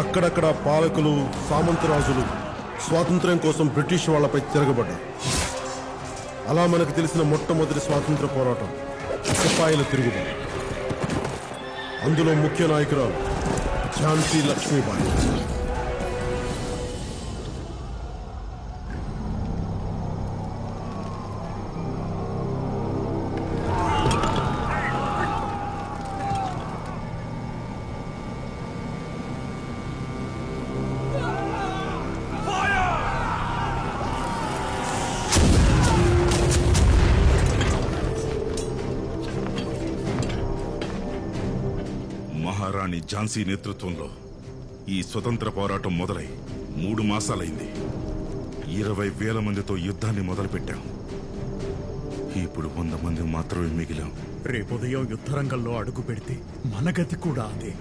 అక్కడక్కడ పాలకులు సామంతరాజులు స్వాతంత్ర్యం కోసం బ్రిటిష్ వాళ్ళపై తిరగబడ్డారు. అలా మనకు తెలిసిన మొట్టమొదటి స్వాతంత్ర పోరాటం సిపాయిల తిరుగుబాటు. అందులో ముఖ్య నాయకురాలు ఝాన్సీ లక్ష్మీబాయి. మహారాణి ఝాన్సీ నేతృత్వంలో ఈ స్వతంత్ర పోరాటం మొదలై మూడు మాసాలైంది. ఇరవై వేల మందితో యుద్ధాన్ని మొదలుపెట్టాం. ఇప్పుడు వంద మంది మాత్రమే మిగిలాం. రేపు ఉదయం యుద్ధరంగంలో అడుగు పెడితే మన గతి కూడా అదే.